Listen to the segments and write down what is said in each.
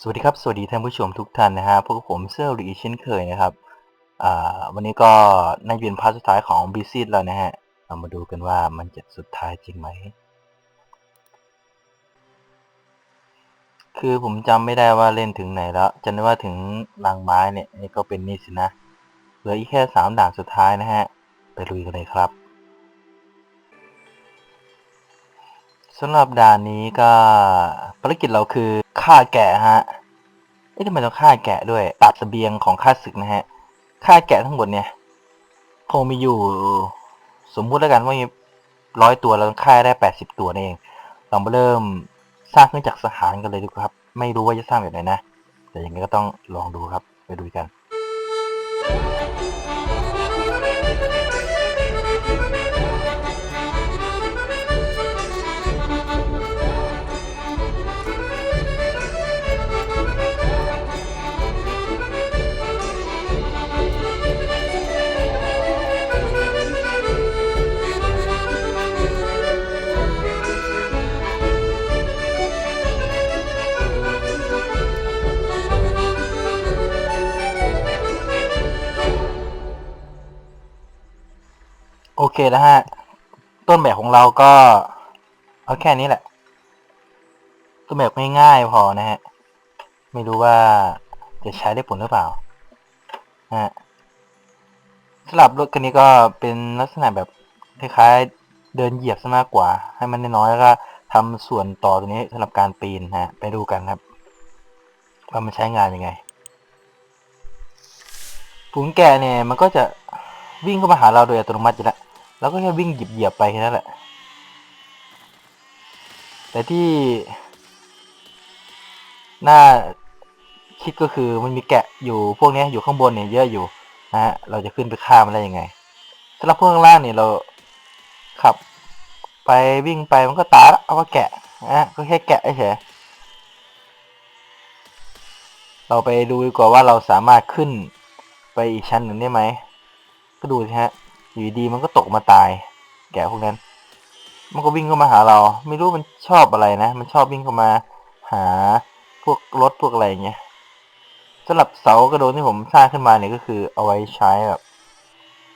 สวัสดีครับ สวัสดีท่านผู้ชมทุกท่านนะฮะพวกผมเซอร์ลีเช่นเคยนะครับวันนี้ก็ในาเป็นพาร์ทสุดท้ายของบีซีแล้วนะฮะ เรามาดูกันว่ามันจะสุดท้ายจริงไหม คือผมจำไม่ได้ว่าเล่นถึงไหนแล้วจำได้ว่าถึงรางไม้เนี่ยนี่ก็เป็นนี่สินะ เหลืออีกแค่สามด่านสุดท้ายนะฮะ ไปลุยกันเลยครับ สำหรับด่านนี้ก็ภารกิจเราคือฆ่าแกะฮะเอ๊ะทำไมต้องฆ่าแกะด้วยตัดเสบียงของข้าศึกนะฮะฆ่าแกะทั้งหมดเนี่ยคงมีอยู่ สมมุติแล้วกันว่ามีร้อยตัวเราฆ่าได้แปดสิบตัวนั่นเอง เรามาเริ่มสร้างเครื่องจักรสหารกันเลยดีกว่าครับ ไม่รู้ว่าจะสร้างแบบไหนนะ แต่อยังไงก็ต้องลองดูครับไปดูกัน โอเคนะฮะ ต้นแบบของเราก็ เอาแค่นี้แหละ ต้นแบบง่ายๆพอนะฮะ ไม่รู้ว่าจะใช้ได้ผลหรือเปล่าฮะสำหรับรถคันนี้ก็เป็นลักษณะแบบคล้ายๆเดินเหยียบซะมากกว่า ให้มันน้อยๆแล้วก็ทำส่วนต่อตัวนี้สำหรับการปีนฮะ ไปดูกันครับว่ามันใช้งานยังไงฝูงแกะเนี่ยมันก็จะ วิ่งเข้ามาหาเราโดยอัตโนมัติอยู่แล้วเราก็แค่วิ่งหยิบเหยียบไปแค่นั้นแหละ แต่ที่น่าคิดก็คือมันมีแกะอยู่พวกนี้อยู่ข้างบนเนี่ยเยอะอยู่นะฮะเราจะขึ้นไปฆ่ามันได้ยังไงสำหรับพวกข้างล่างเนี่ยเราขับ ไปวิ่งไปมันก็ตายแล้วเอาว่าแกะนะฮะก็แค่แกะเฉยเราไปดูดีกว่าว่าเราสามารถขึ้นไปอีกชั้นหนึ่งได้ไหม ก็ดูสิฮะ อยู่ดีมันก็ตกมาตาย แกพวกนั้น มันก็วิ่งเข้ามาหาเรา ไม่รู้มันชอบอะไรนะ มันชอบวิ่งเข้ามา หาพวกรถพวกอะไรอย่างเงี้ยสำหรับเสากระโดดที่ผมสร้างขึ้นมาเนี่ยก็คือเอาไว้ใช้แบบ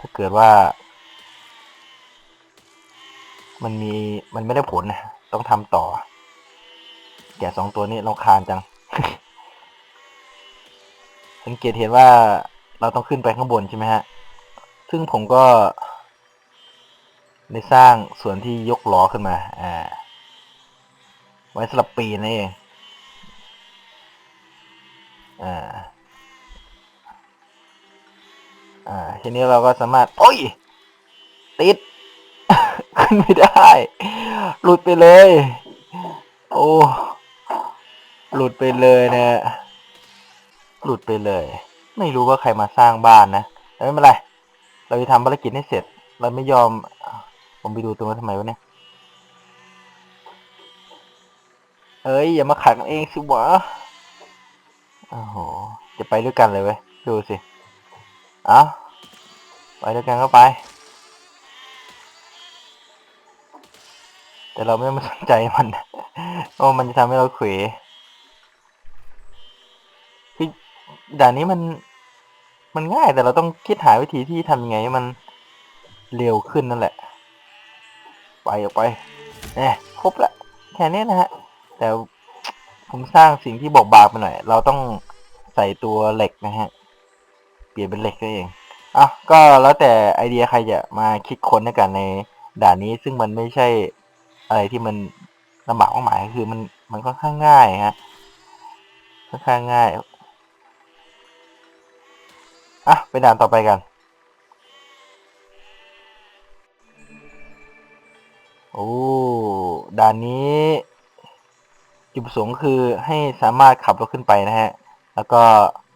ถ้าเกิดว่า มันมีมันไม่ได้ผลนะต้องทำต่อ แกสองตัวนี้เราคาญจัง สังเกตเห็นว่าเราต้องขึ้นไปข้างบนใช่ไหมฮะ ซึ่งผมก็ได้สร้างส่วนที่ยกล้อขึ้นมา อ่า ไว้สำหรับปีนนั่นเอง อ่า อ่า ทีนี้เราก็สามารถ โอ้ย ติด ขึ้นไม่ได้ หลุดไปเลย โอ้ หลุดไปเลยนะ หลุดไปเลย ไม่รู้ว่าใครมาสร้างบ้านนะ แต่ไม่เป็นไร เราจะทำภารกิจให้เสร็จ เราไม่ยอม ผมไปดูตรงนั้นทำไมวะเนี่ย เอ้ย อย่ามาขัดกันเองสิวะโอ้โห จะไปด้วยกันเลยเว้ย ดูสิอะไปด้วยกันก็ไป แต่เราไม่มาสนใจมันเพราะมันจะทำให้เราเขวคือด่านนี้มัน มันง่ายแต่เราต้องคิดหาวิธีที่ทำยังไงให้มันเร็วขึ้นนั่นแหละ ไปออกไปเนี่ยครบละแค่นี้นะฮะ แต่ผมสร้างสิ่งที่บอกบางไปหน่อย เราต้องใส่ตัวเหล็กนะฮะ เปลี่ยนเป็นเหล็กนั่นเองอะก็แล้วแต่ไอเดียใครจะมาคิดค้นในกันในด่านนี้ ซึ่งมันไม่ใช่อะไรที่มันลำบากมากมายคือมันมันค่อนข้างง่ายฮะค่อนข้างง่าย อะ ไปด่านต่อไปกัน โอ้ ด่านนี้ จุดประสงค์คือให้สามารถขับรถขึ้นไปนะฮะ แล้วก็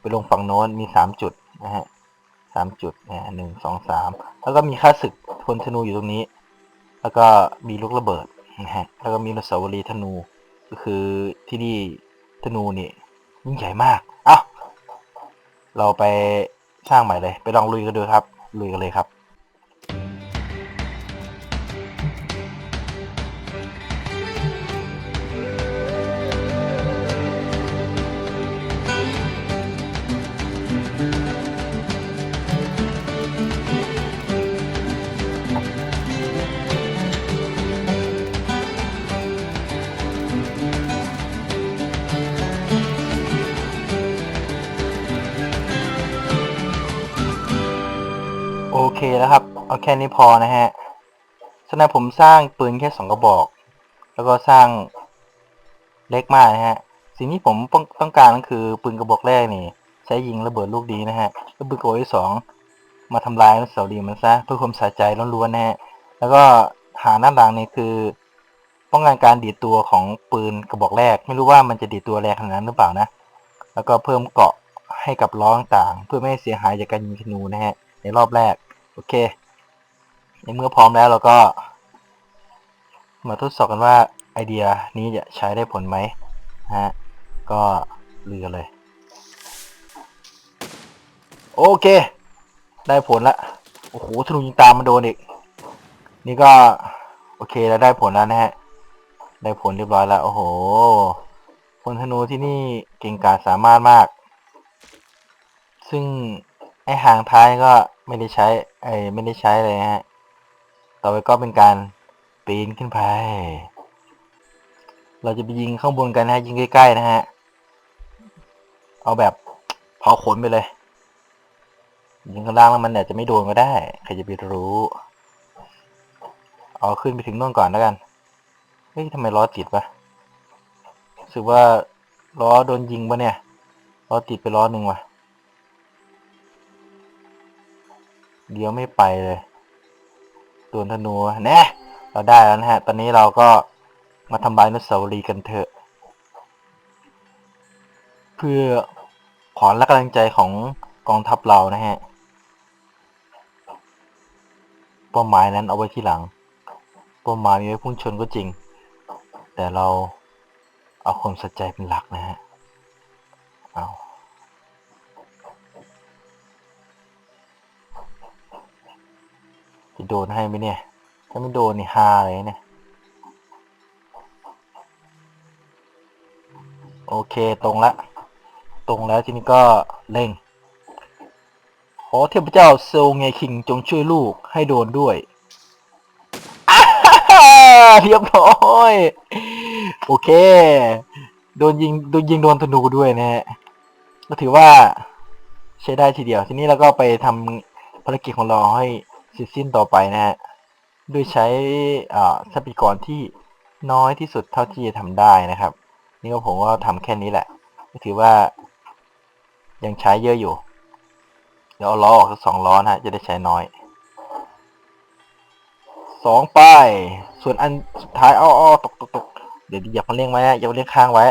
ไปลงฝั่งโน้นมีสามจุดนะฮะสามจุดนะหนึ่งสองสามแล้วก็มีค่าศึกพลธนูอยู่ตรงนี้ แล้วก็มีลูกระเบิดนะฮะ แล้วก็มีนสาวรีธนู ก็คือที่นี่ธนูนี่ยิ่งใหญ่มาก เอ้า เราไป สร้างใหม่เลย ไปลองลุยกันดูครับ ลุยกันเลยครับ เอาแค่นี้พอนะฮะฉะนั้นผมสร้างปืนแค่สองกระบอก แล้วก็สร้างเล็กมากนะฮะ สิ่งที่ผมต้องการก็คือปืนกระบอกแรกนี่ ใช้ยิงระเบิดลูกดีนะฮะแล้วปืนกระบอกที่สองมาทำลายอนุสาวรีมันซะเพื่อความสะใจล้วนๆนะฮะ แล้วก็หางด้านหลังนี่คือป้องกันการดีดตัวของปืนกระบอกแรก ไม่รู้ว่ามันจะดีดตัวแรงขนาดนั้นหรือเปล่านะ แล้วก็เพิ่มเกาะให้กับล้อต่างๆเพื่อไม่ให้เสียหายจากการยิงธนูนะฮะในรอบแรก โอเค ในเมื่อพร้อมแล้วเราก็ มาทดสอบกันว่าไอเดียนี้จะใช้ได้ผลไหมฮะ ก็เรือเลย โอเค ได้ผลละ โอ้โหธนูยิงตามมาโดนอีก นี่ก็ โอเคแล้วได้ผลแล้วนะฮะ ได้ผลเรียบร้อยแล้ว โอ้โหพลธนูที่นี่เก่งกาจสามารถมาก ซึ่งไอหางท้ายก็ไม่ได้ใช้ ไอไม่ได้ใช้เลยฮะ ต่อไปก็เป็นการปีนขึ้นไป เราจะไปยิงข้างบนกันนะฮะยิงใกล้ๆนะฮะ เอาแบบเผาขนไปเลย ยิงข้างล่างแล้วมันอาจจะไม่โดนก็ได้ ใครจะไปรู้ เอาขึ้นไปถึงนู่นก่อนแล้วกัน เฮ้ยทำไมล้อติดวะรู้สึกว่าล้อโดนยิงปะเนี่ย ล้อติดไปล้อหนึ่งวะเดี๋ยวไม่ไปเลย โดนธนูแน่เราได้แล้วนะฮะ ตอนนี้เราก็มาทำลายนุสาวรีกันเถอะ เพื่อขอและกำลังใจของกองทัพเรานะฮะเป้าหมายนั้นเอาไว้ที่หลังเป้าหมายมีไว้พุ่งชนก็จริง แต่เราเอาความสนใจเป็นหลักนะฮะเอา จะโดนให้ไหมเนี่ย ถ้าไม่โดนนี่ฮาเลยเนี่ยโอเคตรงละ ตรงแล้วทีนี้ก็เร่ง ขอเทพเจ้าโซลเงคิงจงช่วยลูกให้โดนด้วยเรียบร้อย โอเค โดนยิงโดนยิงโดนธนูด้วยนะฮะก็ถือว่าใช้ได้ทีเดียว ทีนี้เราก็ไปทำภารกิจของเราให้ เสร็จสิ้นต่อไปนะฮะโดยใช้ทรัพยากรที่น้อยที่สุดเท่าที่จะทำได้นะครับ นี่ก็ผมว่าทำแค่นี้แหละถือว่า ยังใช้เยอะอยู่ เดี๋ยวเอาล้อออกสักสองล้อนะฮะจะได้ใช้น้อยสองป้ายส่วนอันสุดท้ายอ้ออตกตกตกเดี๋ยวอย่ามาเร่งไว้อย่ามาเร่งค้างไว้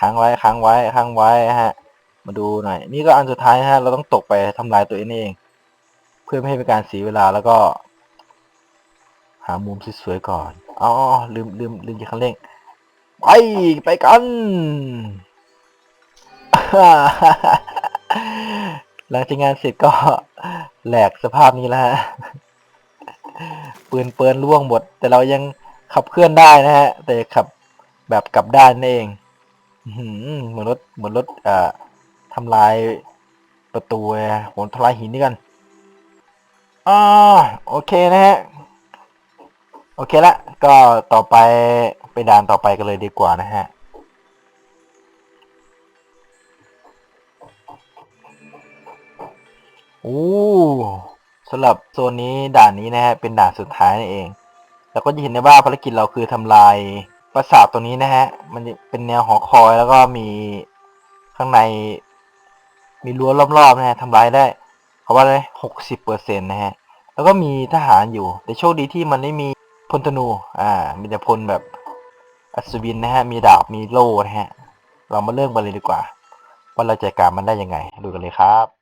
ค้างไว้ค้างไว้ค้างไว้ฮะ มาดูหน่อย นี่ก็อันสุดท้ายฮะ เราต้องตกไปทำลายตัวเองเอง เพื่อไม่ให้เป็นการเสียเวลาแล้วก็ หามุมสวยๆก่อนอ๋อลืมลืมลืมเหยียบคันเร่งไปไปกันหลังจากงานเสร็จก็แหลกสภาพนี้แล้วฮะปืนเปินล่วงหมด แต่เรายังขับเคลื่อนได้นะฮะ แต่ขับแบบกลับด้านนั่นเองเหมือนรถเหมือนรถอ่าทำลายประตูผมทำลายหินนี่กัน อ่าโอเคนะฮะ โอเคละ ก็ต่อไปไปด่านต่อไปกันเลยดีกว่านะฮะ โอ้สำหรับโซนนี้ด่านนี้นะฮะ เป็นด่านสุดท้ายนั่นเอง แล้วก็จะเห็นได้ว่าภารกิจเราคือทำลายปราสาทตัวนี้นะฮะ มันเป็นแนวหอคอยแล้วก็มีข้างใน มีรั้วรอบๆนะฮะทำลายได้ เขาว่าเลยหกสิบเปอร์เซ็นต์นะฮะ แล้วก็มีทหารอยู่ แต่โชคดีที่มันไม่มีพลธนู อ่า มีแต่พลแบบอัศวินนะฮะ มีดาบ มีโล่นะฮะ เรามาเริ่มกันเลยดีกว่า ว่าเราจัดการมันได้ยังไง ดูกันเลยครับ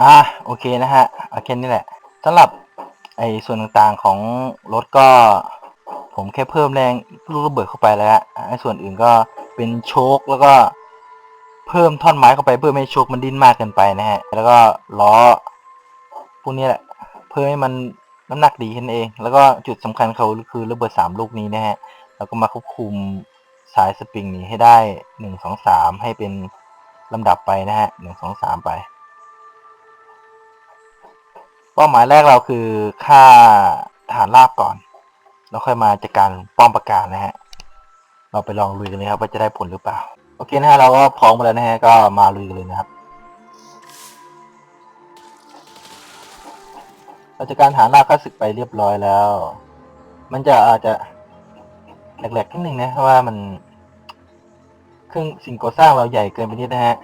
อ่าโอเคนะฮะโอเคนี่แหละสำหรับไอ้ส่วนต่างๆของรถก็ ผมแค่เพิ่มแรงลูกระเบิดเข้าไปแล้วไอ้ส่วนอื่นก็เป็นโชคแล้วก็เพิ่มท่อนไม้เข้าไปเพื่อไม่ให้โชคมันดิ้นมากเกินไปนะฮะ แล้วก็ล้อพวกนี้แหละ เพื่อให้มันน้ำหนักดีขึ้นเอง แล้วก็จุดสำคัญเขาคือระเบิดสามลูกนี้นะฮะแล้วก็มาควบคุมสายสปริงนี้ให้ได้หนึ่งสองสามให้เป็นลำดับไปนะฮะหนึ่งสองสามไป เป้าหมายแรกเราคือฆ่าฐานรากก่อน แล้วค่อยมาจัดการป้อมปราการนะฮะ เราไปลองลุยกันเลยครับว่าจะได้ผลหรือเปล่า โอเคนะฮะเราก็พร้อมกันแล้วนะฮะก็มาลุยกันเลยนะครับเราจะการฐานรากข้าศึกไปเรียบร้อยแล้ว มันจะอาจจะแหลกๆนิดนึงนะเพราะว่ามันเครื่องสิ่งก่อสร้างเราใหญ่เกินไปนิดนะฮะ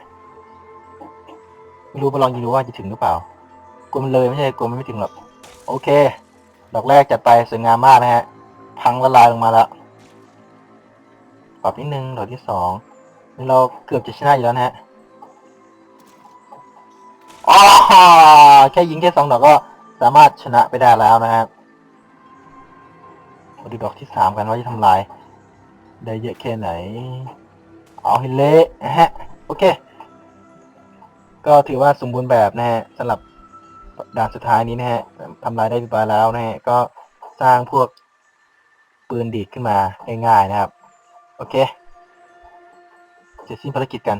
ไม่รู้มาลองยิงดูว่าจะถึงหรือเปล่า กลัวมันเลยไม่ใช่กลัวมันไม่ถึงหรอกโอเค ดอกแรกจัดไปสวยงามมากนะฮะ พังละลายลงมาแล้วปรับนิดนึงดอกที่สองนี่เราเกือบจะชนะอยู่แล้วนะฮะอ๋อแค่ยิงแค่สองดอกก็สามารถชนะไปได้แล้วนะครับมาดูดอกที่สามกันว่าจะทำลาย ได้เยอะแค่ไหน เอาให้เละนะฮะ โอเค ก็ถือว่าสมบูรณ์แบบนะฮะสำหรับ ด่านสุดท้ายนี้นะฮะทำลายได้เรียบร้อยแล้วนะฮะก็สร้างพวกปืนดีดขึ้นมาง่ายๆนะครับ โอเคเสร็จสิ้นภารกิจกัน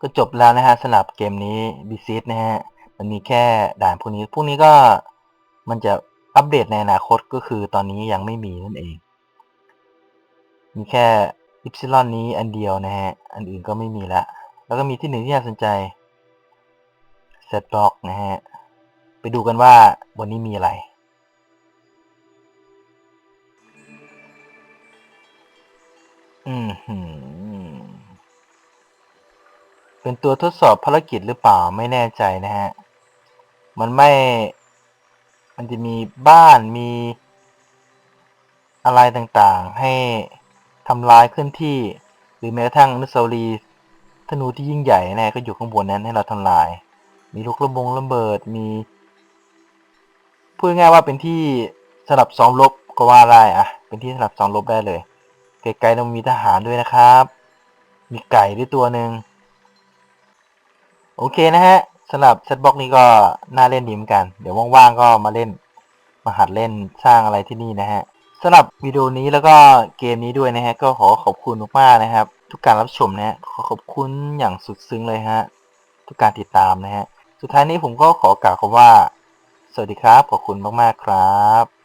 ก็จบแล้วนะฮะสำหรับเกมนี้บีซิสนะฮะ มันมีแค่ด่านพวกนี้ พวกนี้ก็มันจะอัปเดตในอนาคตก็คือตอนนี้ยังไม่มีนั่นเอง มีแค่ อิปซิลอนนี้อันเดียวนะฮะ อันอื่นก็ไม่มีละ แล้วก็มีที่หนึ่งที่น่าสนใจเซตบล็อกนะฮะ ไปดูกันว่าวันนี้มีอะไรอืมหืมเป็นตัวทดสอบภารกิจหรือเปล่าไม่แน่ใจนะฮะ มันไม่ มันจะมีบ้านมีอะไรต่างๆ ให้ ทำลายเคลื่อนที่ หรือแม้กระทั่งอนุสาวรีย์ธนูที่ยิ่งใหญ่นะก็อยู่ข้างบนนั้นให้เราทำลาย มีลูกระบงระเบิดมีพูดง่ายว่าเป็นที่สำหรับซ้อมรบก็ว่าได้อะเป็นที่สำหรับซ้อมรบได้เลยไกลๆเรามีทหารด้วยนะครับ มีไก่ด้วยตัวหนึ่งโอเคนะฮะสำหรับเซตบ็อกนี้ก็น่าเล่นดีเหมือนกัน เดี๋ยวว่างๆก็มาเล่นมาหัดเล่นสร้างอะไรที่นี่นะฮะ สำหรับวิดีโอนี้แล้วก็เกมนี้ด้วยนะฮะ ก็ขอขอบคุณมากๆนะครับ ทุกการรับชมนะฮะขอขอบคุณอย่างสุดซึ้งเลยฮะ ทุกการติดตามนะฮะ สุดท้ายนี้ผมก็ขอกล่าวคำว่า สวัสดีครับ ขอบคุณมากๆครับ